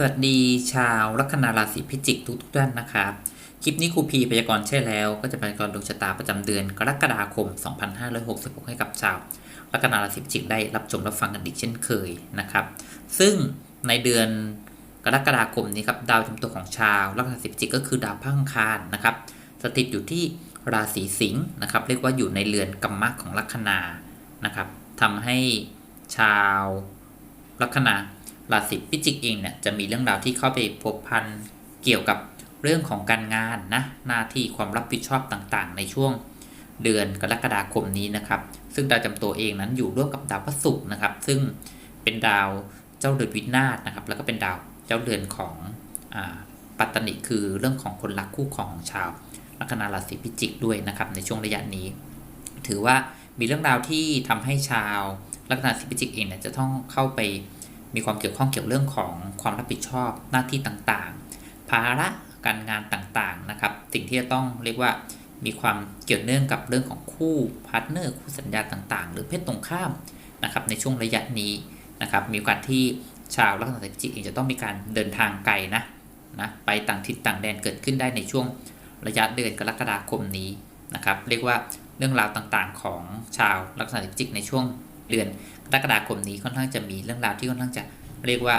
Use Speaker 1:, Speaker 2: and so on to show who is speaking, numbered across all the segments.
Speaker 1: สวัสดีชาวลัคนาราศีพิจิกทุกทุกท่านนะครับคลิปนี้ครูพีพยากรณ์ใช่แล้วก็จะพยากรณ์ดวงชะตาประจำเดือนกรกฎาคม 2566 ให้กับชาวลัคนาราศีพิจิกได้รับชมรับฟังกันอีกเช่นเคยนะครับ ซึ่งในเดือนกรกฎาคมนี้ครับดาวจำตัวของชาวลัคนาราศีพิจิกก็คือดาวพังคารนะครับสถิตอยู่ที่ราศีสิงห์นะครับ เรียกว่าอยู่ในเรือนกัมมะของลัคนานะครับทำให้ชาวลัคนา ราศีพิจิกเองเนี่ยจะมีเรื่องราวที่เข้าไปพัวพันเกี่ยวกับเรื่องของการงานนะหน้าที่ความรับผิดชอบต่างๆ ในช่วงเดือนกรกฎาคมนี้นะครับ ซึ่งดาวจำตัวเองนั้นอยู่ร่วมกับดาวพฤหัสนะครับ ซึ่งเป็นดาวเจ้าเรือนวินาศนะครับ แล้วก็เป็นดาวเจ้าเรือนของอปัตตนิคือเรื่องของคนรักคู่ครองของชาวลัคนาราศีพิจิกด้วยนะครับในช่วงระยะนี้ ถือว่ามีเรื่องราวที่ทำให้ชาวลัคนาราศีพิจิกเองเนี่ยจะต้องเข้าไป มีความเกี่ยวข้องเกี่ยวเรื่องของความรับผิดชอบหน้าที่ต่างๆ ภาระการงานต่างๆนะครับ สิ่งที่จะต้องเรียกว่ามีความเกี่ยวเนื่องกับเรื่องของคู่พาร์ทเนอร์คู่สัญญาต่างๆ หรือเพศตรงข้ามนะครับในช่วงระยะนี้นะครับมีโอกาสที่ชาวลัคนาราศีพิจิกเองจะต้องมีการเดินทางไกลนะนะไปต่างทิศต่างแดนเกิดขึ้นได้ในช่วงระยะเดือนกรกฎาคมนี้นะครับเรียกว่าเรื่องราวต่างๆ ของชาวลักษณะจิกในช่วง เดือนกรกฎาคมนี้ค่อนข้างจะมีเรื่องราวที่ค่อนข้างจะเรียกว่า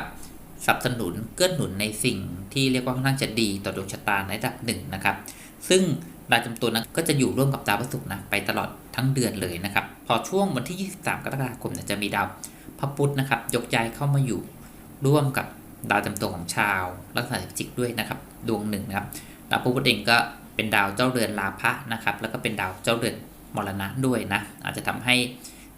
Speaker 1: สนับสนุนเกื้อหนุนในสิ่งที่เรียกว่าค่อนข้างจะดีต่อดวงชะตาในระดับหนึ่งนะครับ ซึ่งดาวจำตัวนั้นก็จะอยู่ร่วมกับดาวพฤหัสนะไปตลอดทั้งเดือนเลยนะครับ พอช่วงวันที่ 23 กรกฎาคมเนี่ยจะมีดาวพระพุธนะครับ ยกย้ายเข้ามาอยู่ร่วมกับดาวจำตัวของชาวลักษณะจิกด้วยนะครับ ดวงหนึ่งนะครับดาวพระพุธเองก็เป็นดาวเจ้าเรือนลาภะนะครับ แล้วก็เป็นดาวเจ้าเรือนมรณะด้วยนะ อาจจะทำให้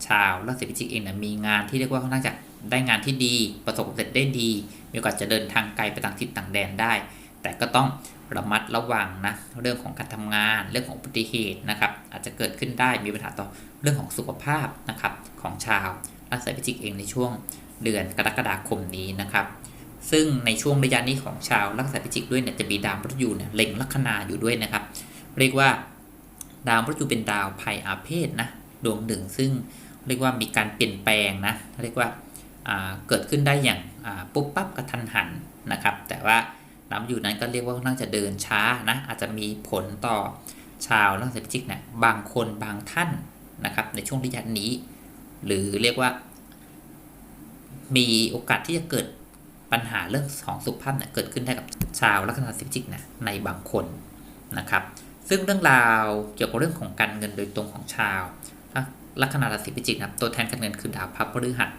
Speaker 1: ชาวราศีพิจิกเองเนะมีงานที่เรียกว่าค่อนข้างจะได้งานที่ดี ประสบความสำเร็จได้ดี มีโอกาสจะเดินทางไกลไปต่างทิศต่างแดนได้ แต่ก็ต้องระมัดระวังนะเรื่องของการทำงานเรื่องของอุบัติเหตุนะครับอาจจะเกิดขึ้นได้มีปัญหาต่อเรื่องของสุขภาพนะครับของชาวราศีพิจิกเองในช่วงเดือนกรกฎาคมนี้นะครับ ซึ่งในช่วงระยะนี้ของชาวลัคนาพิจิกด้วยเนี่ยจะมีดาวมฤตยูเนี่ยเล็งลัคนาอยู่ด้วยนะครับ เรียกว่าดาวมฤตยูเป็นดาวภัยอาเพศนะดวงหนึ่งซึ่ง เรียกว่ามีการเปลี่ยนแปลงนะเรียกว่าเกิดขึ้นได้อย่างปุ๊บปั๊บกระทันหันนะครับ แต่ว่าดาวมฤตยูนั้นก็เรียกว่าน่าจะเดินช้านะอาจจะมีผลต่อชาวลัคนาพิจิกเนี่ยบางคนบางท่านนะครับในช่วงระยะนี้ หรือเรียกว่า มีโอกาสที่จะเกิดปัญหาเรื่องของสุขภาพเนี่ยเกิดขึ้นได้กับชาวลัคนาราศีพิจิกนะในบางคนนะครับ ซึ่งเรื่องราวเกี่ยวกับเรื่องของการเงินโดยตรงของชาว ลัคนาราศีพิจิกนะตัวแทนการเงินคือดาวพระพฤหัส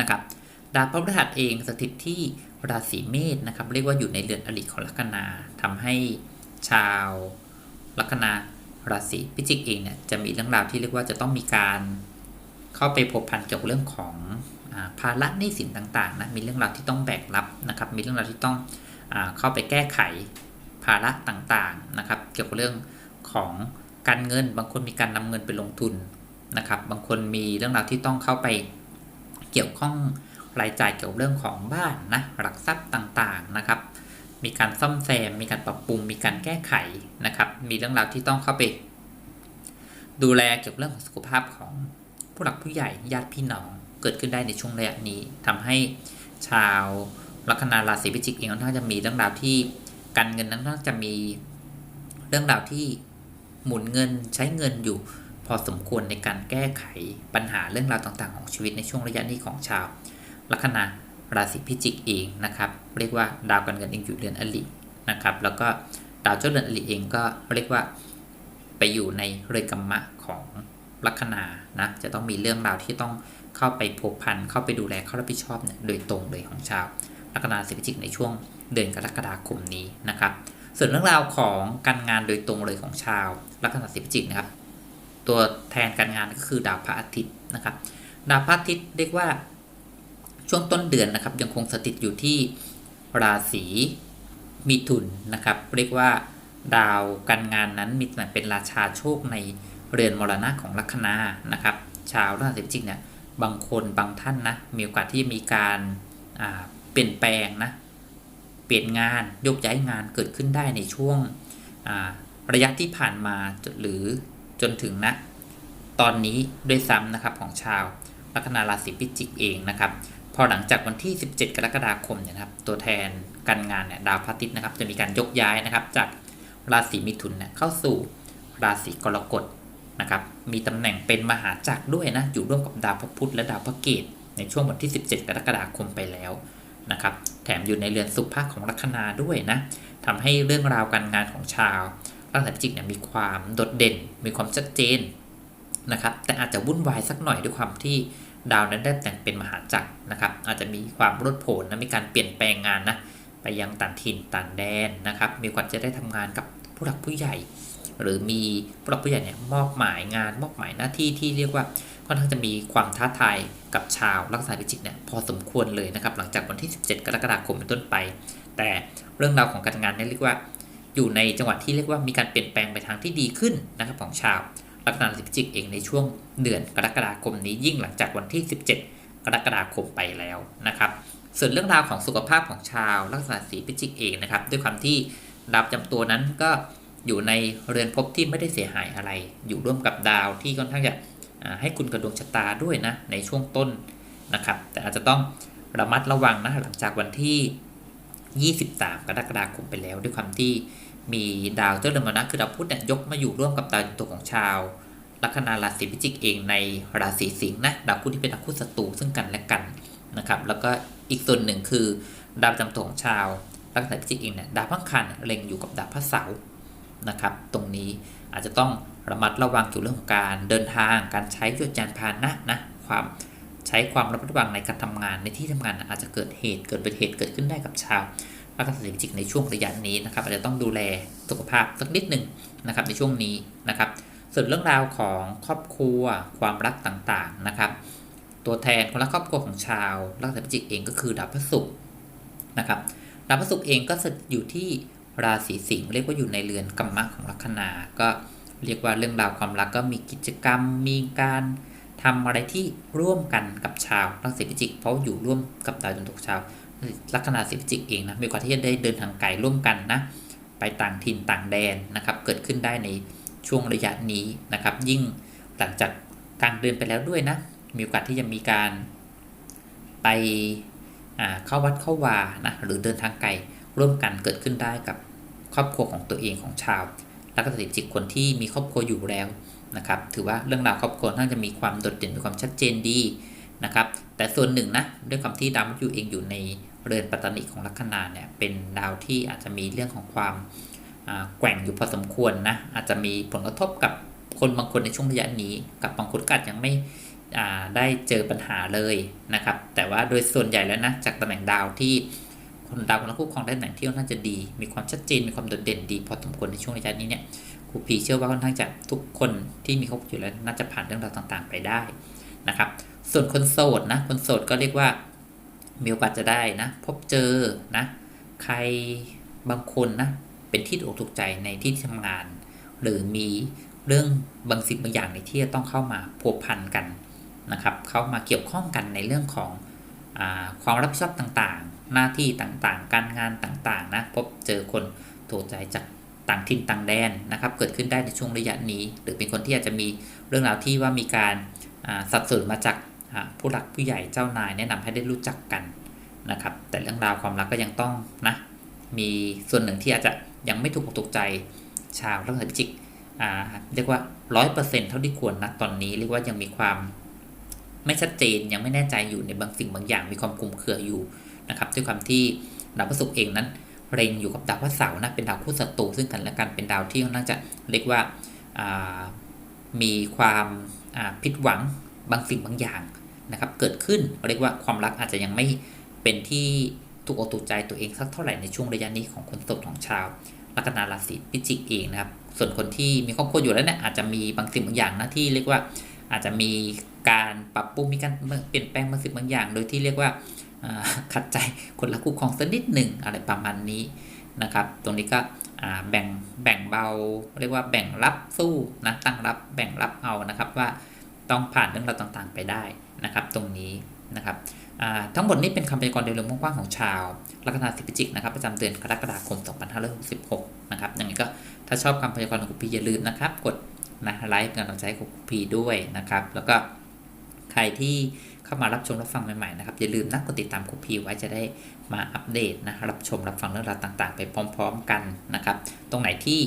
Speaker 1: นะครับดาวพระพฤหัสเองสถิตที่ราศีเมษนะครับ เรียกว่าอยู่ในเรือนอริของลัคนาทำให้ชาวลัคนาราศีพิจิกเองเนี่ยจะมีเรื่องราวที่เรียกว่าจะต้องมีการเข้าไปพบพันเกี่ยวกับเรื่องของภาระหนี้สินต่างๆนะมีเรื่องราวที่ต้องแบกรับนะครับ มีเรื่องราวที่ต้องอเข้าไปแก้ไขภาระต่างๆนะครับ เกี่ยวกับเรื่องของการเงินบางคนมีการนำเงินไปลงทุน นะครับ บางคนมีเรื่องราวที่ต้องเข้าไปเกี่ยวข้องรายจ่ายเกี่ยวกับเรื่องของบ้านนะหลักทรัพย์ต่างๆนะครับ มีการซ่อมแซม มีการปรับปรุง มีการแก้ไขนะครับ มีเรื่องราวที่ต้องเข้าไป ดูแลเกี่ยวกับเรื่องของสุขภาพของผู้หลักผู้ใหญ่ญาติพี่น้องเกิดขึ้นได้ในช่วงระยะนี้ทำให้ชาวลัคนาราศีพิจิกเองน่าจะมีเรื่องราวที่การเงินนั้นน่าจะมีเรื่องราวที่หมุนเงินใช้เงินอยู่ พอสมควรในการแก้ไขปัญหาเรื่องราวต่างๆ ของชีวิตในช่วงระยะนี้ของชาว ลัคนาราศีพิจิกเองนะครับเรียกว่าดาวการเงินเองอยู่เดือนอลินะครับแล้วก็ดาวเจ้าเดือนอลิเองก็เรียกว่าไปอยู่ในเรือนกรรมะของลัคนานะจะต้องมีเรื่องราวที่ต้องเข้าไปผูกพันเข้าไปดูแลเข้ารับผิดชอบเนี่ยโดยตรงเลยของชาวลัคนาสิพิจิกในช่วงเดือนกรกฎาคมนี้นะครับส่วนเรื่องราวของการงานโดยตรงเลยของชาวลัคนาสิพิจิกนะครับ ตัวแทนการงานก็คือดาวพระอาทิตย์นะครับ ดาวพระอาทิตย์เรียกว่าช่วงต้นเดือนนะครับ ยังคงสถิตอยู่ที่ราศีมิถุนนะครับ เรียกว่าดาวการงานนั้นมีตำแหน่งเป็นราชาโชคในเรือนมรณะของลัคนานะครับ ชาวราศีพิจิกเนี่ยบางคนบางท่านนะมีโอกาสที่มีการเปลี่ยนแปลงนะเปลี่ยนงานยกย้ายงานเกิดขึ้นได้ในช่วงระยะที่ผ่านมาหรือ จนถึงนะตอนนี้ด้วยซ้ำนะครับของชาวลัคนาราศีพิจิกเองนะครับ พอหลังจากวันที่ 17 กรกฎาคมเนี่ยนะครับตัวแทนการงานเนี่ยดาวพระอาทิตย์นะครับ จะมีการยกย้ายนะครับ จากราศีมิถุนเนี่ยเข้าสู่ราศีกรกฎนะครับ มีตำแหน่งเป็นมหาจักรด้วยนะอยู่ร่วมกับดาวพระพุธและดาวพระเกตในช่วงวันที่ 17 กรกฎาคมไปแล้วนะครับ แถมอยู่ในเรือนสุภาพของลัคนาด้วยนะทำให้เรื่องราวการงานของชาว ราศีพิจิกเนี่ยมีความโดดเด่น มีความชัดเจนนะครับ แต่อาจจะวุ่นวายสักหน่อยด้วยความที่ดาวนั้นได้แต่งเป็นมหาจักรนะครับ อาจจะมีความรดโผนนะมีการเปลี่ยนแปลงงานนะไปยังต่างถิ่นต่างแดนนะครับ มีความจะได้ทำงานกับผู้หลักผู้ใหญ่ หรือมีผู้หลักผู้ใหญ่เนี่ยมอบหมายงานมอบหมายหน้าที่ที่เรียกว่าค่อนข้างจะมีความท้าทายกับชาวลักษณะพิจิกเนี่ยพอสมควรเลยนะครับ หลังจากวันที่ 17 กรกฎาคมเป็นต้นไป แต่เรื่องราวของการงานเนี่ยเรียกว่า อยู่ในจังหวะที่เรียกว่ามีการเปลี่ยนแปลงไปทางที่ดีขึ้นนะครับของชาวลัคนาราศีพิจิกเองในช่วงเดือนกรกฎาคมนี้ยิ่งหลังจากวันที่ 17 กรกฎาคมไปแล้วนะครับส่วนเรื่องราวของสุขภาพของชาวลัคนาราศีพิจิกเองนะครับด้วยความที่ดาวประจำตัวนั้นก็อยู่ในเรือนภพที่ไม่ได้เสียหายอะไร อยู่ร่วมกับดาวที่ค่อนข้างจะให้คุณกระดวงชะตาด้วยนะในช่วงต้นนะครับแต่อาจจะต้องระมัดระวังนะหลังจากวันที่ 23 กรกฎาคมไปแล้วด้วยความที่ มีดาวเจ้าเรือนมรณะคือดาวพุธเนี่ยยกมาอยู่ร่วมกับดาวประจำตัวของชาวลัคนาราศีพิจิกเองในราศีสิงห์นะดาวพุธที่เป็นดาวคู่ศัตรูซึ่งกันและกันนะครับแล้วก็อีกส่วนหนึ่งคือดาวประจำตัวของชาวลัคนาพิจิกเองเนี่ยดาวพังคันเล็งอยู่กับดาวพระเสาร์นะครับ ตรงนี้อาจจะต้องระมัดระวังเกี่ยวกับเรื่องของการเดินทางการใช้ยวดยานพาหนะนะความใช้ความระมัดระวังในการทำงานในที่ทำงานอาจจะเกิดเหตุเกิดอุบัติเหตุเกิดขึ้นได้กับชาว ลัคนาราศีพิจิกในช่วงระยะนี้นะครับอาจจะต้องดูแลสุขภาพสักนิดหนึ่งนะครับในช่วงนี้นะครับส่วนเรื่องราวของครอบครัวความรักต่างๆนะครับ ตัวแทนคนละครอบครัวของชาวลัคนาพิจิกเองก็คือดาวพฤหัสนะครับดาวพฤหัสเองก็สถิตอยู่ที่ราศีสิงห์เรียกว่าอยู่ในเรือนกรรมะของลัคนา ก็เรียกว่าเรื่องราวความรักก็มีกิจกรรมมีการทำอะไรที่ร่วมกันกับชาวลัคนาพิจิก เพราะอยู่ร่วมกับดาวดวงตกชาว ลัคนาราศีพิจิกเองนะมีโอกาสที่จะได้เดินทางไกลร่วมกันนะไปต่างถิ่นต่างแดนนะครับ เกิดขึ้นได้ในช่วงระยะนี้นะครับ ยิ่งหลังจากกลางเดือนไปแล้วด้วยนะ มีโอกาสที่จะมีการไปเข้าวัดเข้าวานะหรือเดินทางไกลร่วมกันเกิดขึ้นได้กับครอบครัวของตัวเองของชาวลัคนาจิตคนที่มีครอบครัวอยู่แล้วนะครับ ถือว่าเรื่องราวครอบครัวน่านจะมีความโดดเด่นมีความชัดเจนดีนะครับ แต่ส่วนหนึ่งนะด้วยความที่ดาวมฤตยูเองอยู่ใน เรือนปัตตานิของลัคนาเนี่ยเป็นดาวที่อาจจะมีเรื่องของความแกว่งอยู่พอสมควรนะอาจจะมีผลกระทบกับคนบางคนในช่วงระยะนี้ กับบางคนก็อาจยังไม่ได้เจอปัญหาเลยนะครับ แต่ว่าโดยส่วนใหญ่แล้วนะจากตำแหน่งดาวที่คนดาวคนละคู่ครองได้ตำแหน่งที่ค่อนข้างจะดี มีความชัดเจนมีความโดดเด่นดีพอสมควรในช่วงระยะนี้เนี่ยครูพีเชื่อว่าค่อนข้างจะทุกคนที่มีครบอยู่แล้วน่าจะผ่านเรื่องราวต่างๆ ไปได้นะครับ ส่วนคนโสดนะคนโสดก็เรียกว่า มีโอกาสจะได้นะ พบเจอนะ ใครบางคนนะ เป็นที่ถูกถูกใจในที่ทำงาน หรือมีเรื่องบางสิ่งบางอย่างในที่จะต้องเข้ามาพัวพันกันนะครับ เข้ามาเกี่ยวข้องกันในเรื่องของอความรับผิดชอบต่างๆ หน้าที่ต่างๆ การงานต่างๆ นะ พบเจอคนถูกใจจากต่างถิ่นต่างแดนนะครับ เกิดขึ้นได้ในช่วงระยะนี้ หรือเป็นคนที่อาจจะมีเรื่องราวที่ว่ามีการสับสนมาจาก ผู้หลักผู้ใหญ่เจ้านายแนะนำให้ได้รู้จักกันนะครับ แต่เรื่องราวความรักก็ยังต้องนะ มีส่วนหนึ่งที่อาจจะยังไม่ถูกอกถูกใจชาวลัคนาพิจิกเรียกว่าร้อยเปอร์เซ็นเท่าที่ควรนะตอนนี้เรียกว่ายังมีความไม่ชัดเจนยังไม่แน่ใจอยู่ในบางสิ่งบางอย่างมีความคลุมเครืออยู่นะครับด้วยความที่ดาวพฤหัสเองนั้นเร็งอยู่กับดาวพระเสาร์นะเป็นดาวคู่ศัตรูซึ่งกันและกันเป็นดาวที่ค่อนข้างจะเรียกว่ามีความผิดหวังบางสิ่งบางอย่าง นะครับเกิดขึ้นเรียกว่าความรักอาจจะยังไม่เป็นที่ถูกอกถูกใจตัวเองสักเท่าไหร่ในช่วงระยะนี้ของคนโสดของชาวลัคนาราศีพิจิกเองนะครับ ส่วนคนที่มีครอบครัวอยู่แล้วเนี่ยอาจจะมีบางสิ่งบางอย่างนะที่เรียกว่าอาจจะมีการปรับปรุงมีการเปลี่ยนแปลงบางสิ่งบางอย่าง โดยที่เรียกว่าขัดใจคนละคู่ครองสักนิดหนึ่งอะไรประมาณนี้นะครับ ตรงนี้ก็แบ่งแบ่งเบา เรียกว่าแบ่งรับสู้นะตั้งรับแบ่งรับเอานะครับว่า ต้องผ่านเรื่องราวต่างๆ ไปได้นะครับ ตรงนี้นะครับทั้งหมดนี้เป็นคำพยากรณ์โดยรวมกว้างๆของชาว ลัคนาสิพิจิกนะครับประจำเดือนกรกฎาคม 2566 นะครับย่างนี้ก็ถ้าชอบคำพยากรณ์ของคุณพีอย่าลืมนะครับ กดนะไลค์เป็นกำลังใจของคุณพีด้วยนะครับ แล้วก็ใครที่เข้ามารับชมรับฟังใหม่ๆนะครับอย่าลืมนะกดติดตามครูพีไว้จะได้มาอัปเดตนะรับชมรับฟังเรื่องราวต่าง ๆ ไปพร้อม ๆ กันนะครับ ตรงไหนที่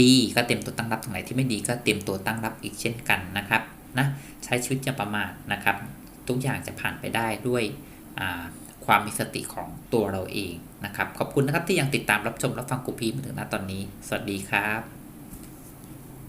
Speaker 1: ดีก็เตรียมตัวตั้งรับตรงไหนที่ไม่ดีก็เตรียมตัวตั้งรับอีกเช่นกันนะครับ นะใช้ชีวิตอย่าประมาทนะครับ ทุกอย่างจะผ่านไปได้ด้วยความมีสติของตัวเราเองนะครับ ขอบคุณนะครับที่ยังติดตามรับชมรับฟังครูพีมาถึงณตอนนี้ สวัสดีครับ